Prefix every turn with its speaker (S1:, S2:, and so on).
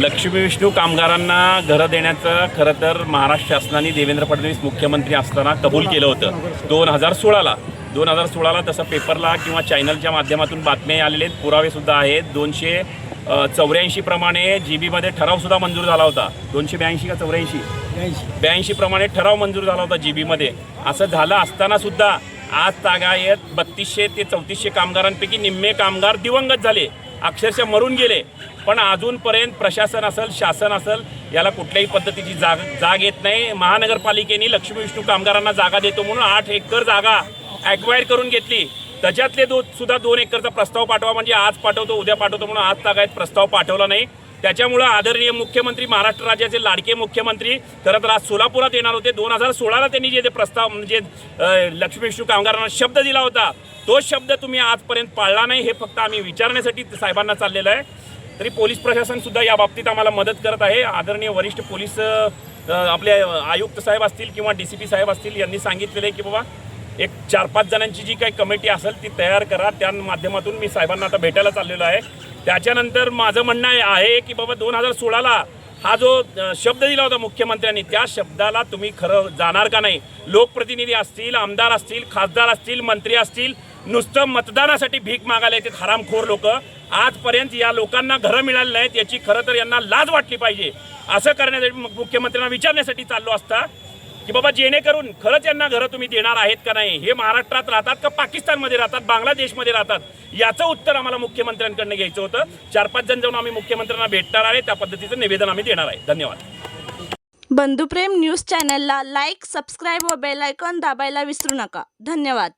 S1: लक्ष्मी विष्णू कामगारांना घरं देण्याचं खरं तर महाराष्ट्र शासनाने देवेंद्र फडणवीस मुख्यमंत्री असताना कबूल केलं होतं. दोन हजार सोळाला दोन हजार सोळाला तसं पेपरला किंवा चॅनलच्या माध्यमातून बातम्या आलेले आहेत. पुरावेसुद्धा आहेत. दोनशे चौऱ्याऐंशी प्रमाणे जी बीमध्ये ठरावसुद्धा मंजूर झाला होता. दोनशे ब्याऐंशी का चौऱ्याऐंशी? ब्याऐंशी. प्रमाणे ठराव मंजूर झाला होता जी बीमध्ये असं झालं असताना सुद्धा आज तागायत बत्तीसशे ते चौतीसशे कामगारांपैकी निम्मे कामगार दिवंगत झाले. अक्षरशः मरून गेले. पण अजूनपर्यंत प्रशासन असेल शासन असेल याला कुठल्याही पद्धतीची जाग जाग येत नाही. महानगरपालिकेने लक्ष्मी विष्णू कामगारांना जागा देतो म्हणून आठ एकर जागा ॲक्वायर करून घेतली. त्याच्यातले दो सुद्धा दोन एकरचा प्रस्ताव पाठवा म्हणजे आज पाठवतो उद्या पाठवतो म्हणून आज तागायत प्रस्ताव पाठवला नाही. त्याच्यामुळं आदरणीय मुख्यमंत्री महाराष्ट्र राज्याचे लाडके मुख्यमंत्री खरं तर आज सोलापुरात येणार होते. दोन हजार सोळाला त्यांनी जे ते प्रस्ताव म्हणजे लक्ष्मी विष्णू कामगारांना शब्द दिला होता. तो शब्द तुम्ही आजपर्यंत पाळला नाही हे फक्त आम्ही विचारण्यासाठी साहेबांना चाललेलं आहे. तरी पोलीस प्रशासन सुद्धा या बाबतीत आम्हाला मदत करत आहे. आदरणीय वरिष्ठ पोलीस आपले आयुक्त साहेब असतील किंवा डी सी पी साहेब असतील यांनी सांगितलेलं आहे की बाबा एक चार पाच जणांची जी काही कमिटी असेल ती तयार करा. त्या माध्यमातून मी साहेबांना आता भेटायला चाललेलो आहे. त्याच्यानंतर माझं म्हणणं आहे- आहे की बाबा दोन हजार सोळाला हा जो शब्द दिला होता मुख्यमंत्र्यांनी त्या शब्दाला तुम्ही खरं जाणार का नाही? लोकप्रतिनिधी असतील आमदार असतील खासदार असतील मंत्री असतील नुसतं मतदानासाठी भीक मागायला येतात हरामखोर लोक. आजपर्यंत या लोकांना घरं मिळाली नाहीत याची खरं तर यांना लाज वाटली पाहिजे. असं करण्यासाठी मुख्यमंत्र्यांना विचारण्यासाठी चाललो असता की बाबा जेणेकरून खरंच यांना घरं तुम्ही देणार आहेत का नाही? हे महाराष्ट्रात राहतात का पाकिस्तानमध्ये राहतात बांगलादेशमध्ये राहतात? याचं उत्तर आम्हाला मुख्यमंत्र्यांकडनं घ्यायचं होतं. चार पाच जण जाऊन आम्ही मुख्यमंत्र्यांना भेटणार आहे त्या पद्धतीचं निवेदन आम्ही देणार आहे. धन्यवाद.
S2: बंधुप्रेम न्यूज चॅनलला लाईक सबस्क्राईब व बेल दाबायला विसरू नका. धन्यवाद.